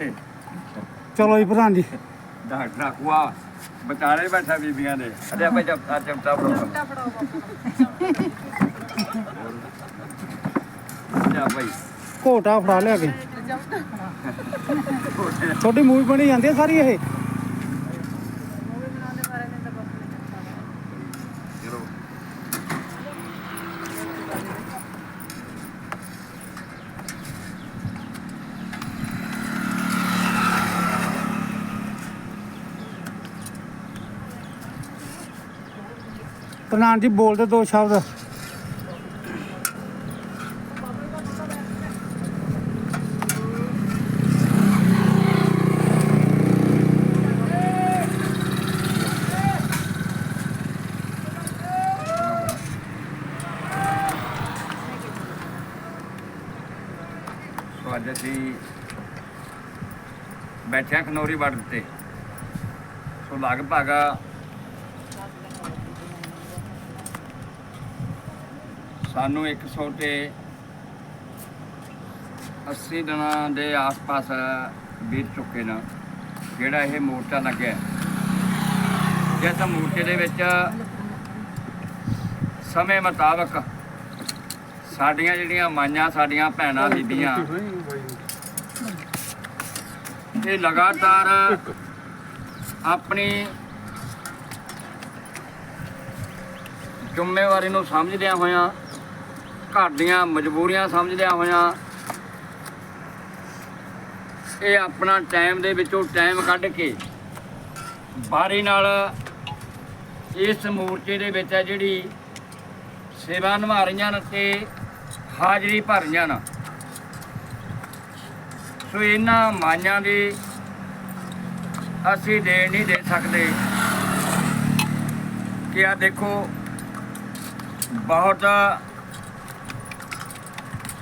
ਚਲੋ ਜੀ ਪ੍ਰਧਾਨ ਜੀ। ਡਾਕਟਰ ਆਖੂਆ ਵਿਚਾਰੇ ਬੈਠਾ ਬੀਬੀਆਂ ਦੇ। ਅਰੇ ਆਪਾਂ ਆ ਚਮਚਾ ਫੜਾਓ ਜਾ ਭਾਈ। ਘੋਟਾ ਫੜਾ ਲਿਆ ਕੇ। ਤੁਹਾਡੀ ਮੂਵੀ ਬਣੀ ਜਾਂਦੀ ਹੈ ਸਾਰੀ ਇਹ? ਪ੍ਰਧਾਨ ਜੀ ਬੋਲਦੇ ਦੋ ਸ਼ਬਦ। ਸੋ ਅੱਜ ਅਸੀਂ ਬੈਠਿਆ ਖਨੌਰੀ ਬਾਰਡਰ ਤੇ। ਸੋ ਲਗਭਗ ਸਾਨੂੰ 100 ਤੇ 80 ਦਿਨਾਂ ਦੇ ਆਸ-ਪਾਸ ਬੀਤ ਚੁੱਕੇ ਨੇ ਜਿਹੜਾ ਇਹ ਮੋਰਚਾ ਲੱਗਿਆ। ਜਿਸ ਮੋਰਚੇ ਦੇ ਵਿੱਚ ਸਮੇਂ ਮੁਤਾਬਕ ਸਾਡੀਆਂ ਜਿਹੜੀਆਂ ਮਾਈਆਂ ਸਾਡੀਆਂ ਭੈਣਾਂ ਬੀਬੀਆਂ ਇਹ ਲਗਾਤਾਰ ਆਪਣੀ ਜ਼ਿੰਮੇਵਾਰੀ ਨੂੰ ਸਮਝਦਿਆਂ ਹੋਇਆਂ ਘਰ ਦੀਆਂ ਮਜਬੂਰੀਆਂ ਸਮਝਦਿਆਂ ਹੋਇਆਂ ਇਹ ਆਪਣਾ ਟਾਈਮ ਦੇ ਵਿੱਚੋਂ ਟਾਈਮ ਕੱਢ ਕੇ ਬਾਰੀ ਨਾਲ ਇਸ ਮੋਰਚੇ ਦੇ ਵਿੱਚ ਹੈ ਜਿਹੜੀ ਸੇਵਾ ਨਿਭਾ ਰਹੀਆਂ ਨੇ ਤੇ ਹਾਜ਼ਰੀ ਭਰ ਰਹੀਆਂ ਨੇ। ਸੋ ਇਹਨਾਂ ਮਾਈਆਂ ਦੀ ਅਸੀਂ ਦੇਣ ਨਹੀਂ ਦੇ ਸਕਦੇ ਕਿ ਆ ਦੇਖੋ, ਬਹੁਤ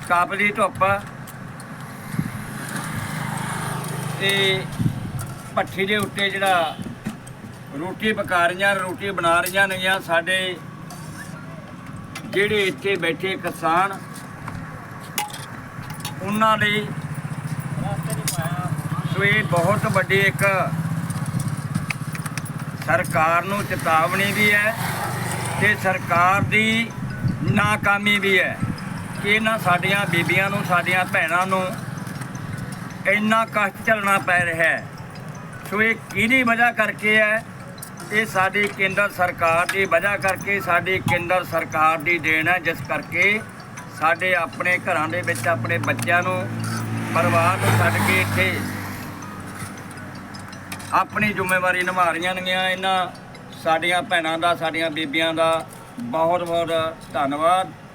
ਕੱਪ ਦੀ ਧੁੱਪ ਆ। ਤੇ ਭੱਠੀ ਦੇ ਉੱਤੇ ਜਿਹੜਾ ਰੋਟੀ ਪਕਾ ਰਹੀਆਂ, ਰੋਟੀ ਬਣਾ ਰਹੀਆਂ ਨੇ ਜਾਂ ਸਾਡੇ ਜਿਹੜੇ ਇੱਥੇ ਬੈਠੇ ਕਿਸਾਨ, ਉਹਨਾਂ ਲਈ ਸੋ ਇਹ ਬਹੁਤ ਵੱਡੀ ਇੱਕ ਸਰਕਾਰ ਨੂੰ ਚੇਤਾਵਨੀ ਵੀ ਹੈ ਤੇ ਸਰਕਾਰ ਦੀ ਨਾਕਾਮੀ ਵੀ ਹੈ। ਇਹਨਾਂ ਸਾਡੀਆਂ ਬੀਬੀਆਂ ਨੂੰ, ਸਾਡੀਆਂ ਭੈਣਾਂ ਨੂੰ ਇੰਨਾ ਕਸ਼ਟ ਝੱਲਣਾ ਪੈ ਰਿਹਾ ਹੈ। ਸੋ ਇਹ ਕਿਹਦੀ ਵਜ੍ਹਾ ਕਰਕੇ ਹੈ? ਇਹ ਸਾਡੀ ਕੇਂਦਰ ਸਰਕਾਰ ਦੀ ਵਜ੍ਹਾ ਕਰਕੇ ਸਾਡੀ ਕੇਂਦਰ ਸਰਕਾਰ ਦੀ ਦੇਣ ਹੈ, ਜਿਸ ਕਰਕੇ ਸਾਡੇ ਆਪਣੇ ਘਰਾਂ ਦੇ ਵਿੱਚ ਆਪਣੇ ਬੱਚਿਆਂ ਨੂੰ ਪਰਿਵਾਰ ਨੂੰ ਛੱਡ ਕੇ ਇੱਥੇ ਆਪਣੀ ਜ਼ਿੰਮੇਵਾਰੀ ਨਿਭਾ ਰਹੀਆਂ ਨੇਗੀਆਂ ਇਹਨਾਂ ਸਾਡੀਆਂ ਭੈਣਾਂ ਦਾ, ਸਾਡੀਆਂ ਬੀਬੀਆਂ ਦਾ ਬਹੁਤ ਬਹੁਤ ਧੰਨਵਾਦ।